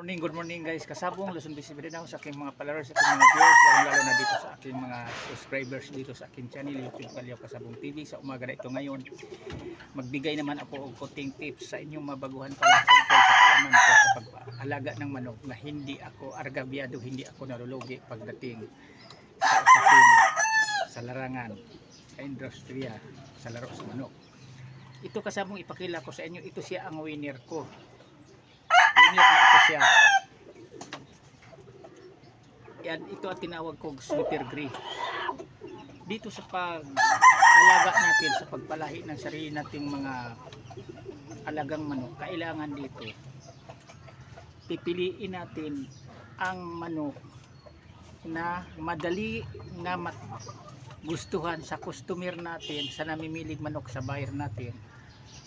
Morning, good morning guys. Kasabong Luzon Visibility ako sa aking mga followers, sa aking mga viewers, lalo lalo na dito sa aking mga subscribers dito sa aking channel, YouTube Kalyaw Kasabong TV. Sa umaga na ito ngayon, magbigay naman ako ng konting tips sa inyong mabaguhan pa lang tungkol sa kalaman ko sa pag-alaga ng manok na hindi ako argabyado, hindi ako narulugi pagdating sa usapin, sa larangan, sa industriya, sa laro sa manok. Ito kasabong ipakila ko sa inyo, ito siya ang winner ko. Winner na ito siya. Yan, ito ang tinawag kong sweeter gray. Dito sa pag-alaga natin, sa pagpalahi ng sarili nating mga alagang manok, kailangan dito pipiliin natin ang manok na madali mat gustuhan sa customer natin, sa namimilig manok sa buyer natin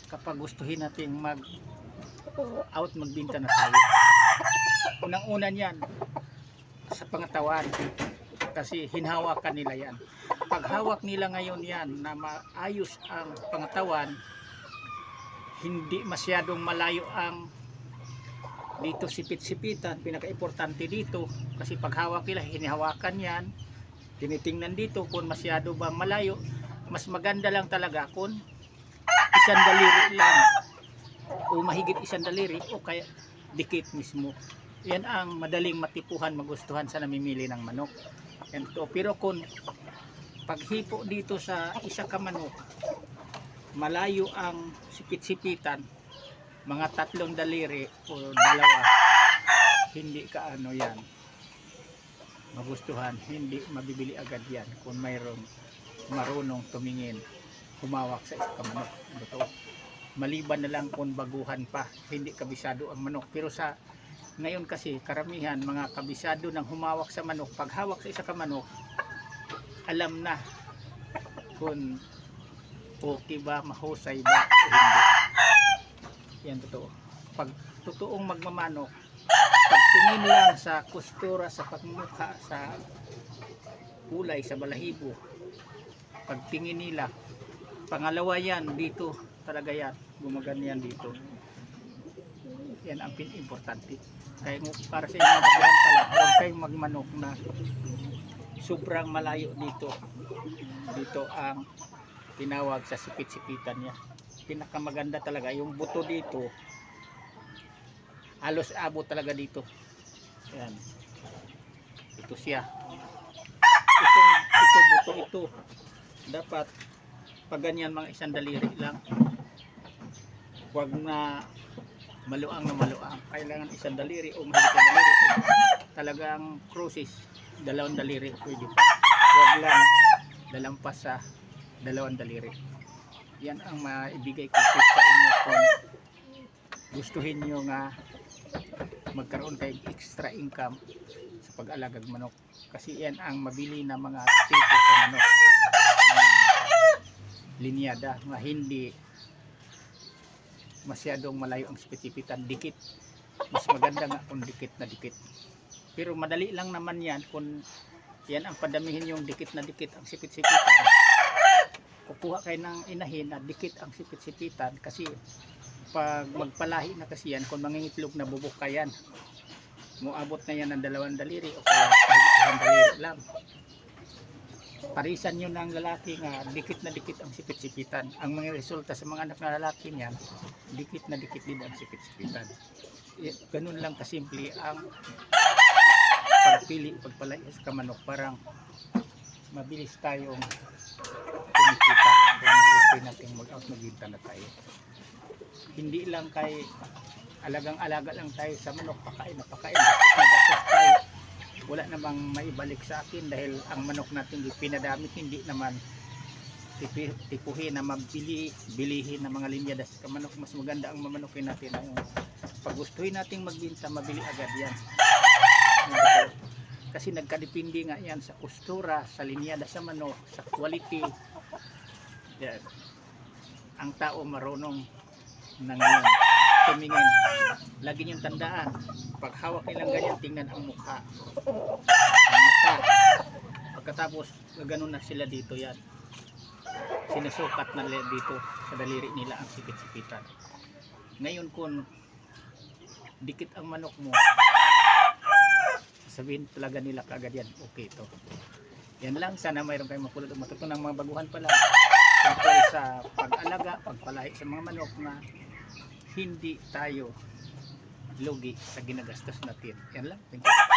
kapag gustuhin natin mag out magbinta na tayo. Unang-una niyan sa pangatawan. Kasi hinhawakan nila yan. Pag hawak nila ngayon yan na maayos ang pangatawan, hindi masyadong malayo ang dito sipit-sipitan, pinaka-importante dito kasi pag hawak nila, hinihawakan yan. Tinitingnan dito kung masyado bang malayo. Mas maganda lang talaga kung isang daliri lang. O mahigit isang daliri o kaya dikit mismo yan ang madaling matipuhan magustuhan sa namimili ng manok to. pero kung paghipo dito sa isa ka manok malayo ang sipit-sipitan mga tatlong daliri o dalawa hindi ka ano yan magustuhan hindi mabibili agad yan kung mayroong marunong tumingin humawak sa isang manok Ito. maliban na lang kung baguhan pa hindi kabisado ang manok pero sa ngayon kasi karamihan mga kabisado ng humawak sa manok. Pag hawak sa isa ka manok alam na kung okay ba mahusay ba o hindi. Yan totoo. Pag totoong magmamanok pagtingin lang sa kustura sa pagmukha sa kulay sa balahibo pagtingin nila pangalawa yan dito talaga yan gumagana yan dito yan ang pin-importante. Kaya ngu- para sa inyo baguhan pala. Huwag kayong magmanok na sobrang malayo dito. Dito ang tinawag sa sipit-sipitan niya. Pinakamaganda talaga yung buto dito halos abot talaga dito. Yan. Ito siya. Itong ito buto ito. Dapat pag ganyan mga isang daliri lang. Wag na maluang na maluang. Kailangan isang daliri o mahigit daliri. Talagang crucis dalawang daliri pwede. Pa wag lang dalampas sa dalawang daliri. Yan ang maibigay ko sa inyo kung gustuhin nyo nga magkaroon kayong extra income sa pag-alagag manok. Kasi yan ang mabili na mga tipo sa manok. Linyada na hindi masyadong malayo ang spesipitan dikit. Mas maganda nga kung dikit na dikit. Pero madali lang naman yan kung yan ang padamihin yung dikit na dikit ang sipit-sipitan. Kukuha kayo ng inahin na dikit ang sipit-sipitan kasi pag magpalahi na kasi yan kung mangingitlog na bubuk ka yan. Muabot na yan ng dalawang daliri o kaya daliri lang parisan nyo ng lalaki nga dikit na dikit ang sipit-sipitan. Ang mga resulta sa mga anak na lalaki niyan dikit na dikit din ang sipit-sipitan. Y- ganun lang kasimple ang pagpili pagpalaya sa kamanok parang mabilis tayong kumikita kung gusto natin mag-out magbinta na tayo. Hindi lang kay alagang-alaga lang tayo sa manok pakain na gastos tayo wala namang maibalik sa akin dahil ang manok natin pinadamit hindi naman tipuhin na mabili bilihin ng mga linyada sa manok mas maganda ang mamanukin natin. Ang pag gustuhin nating magbinta mabili agad yan. Kasi nagkadepende nga yan sa kustura sa linyada sa manok sa quality. Yan. ang tao marunong na ngayon tumingin. Lagi niyong tandaan pag hawak nilang ganyan tingnan ang mukha. Ang mata pagkatapos gaganon na sila dito yan. Sinusukat na dito sa daliri nila ang sipit-sipitan ngayon kung dikit ang manok mo sabihin talaga nila kagad yan okay to. Yan lang sana mayroon kayong mapulot o matutunan mga baguhan pala. Tungkol sa pag-alaga pagpalahi sa mga manok na hindi tayo lugi sa ginagastos natin. Yan lang. Thank you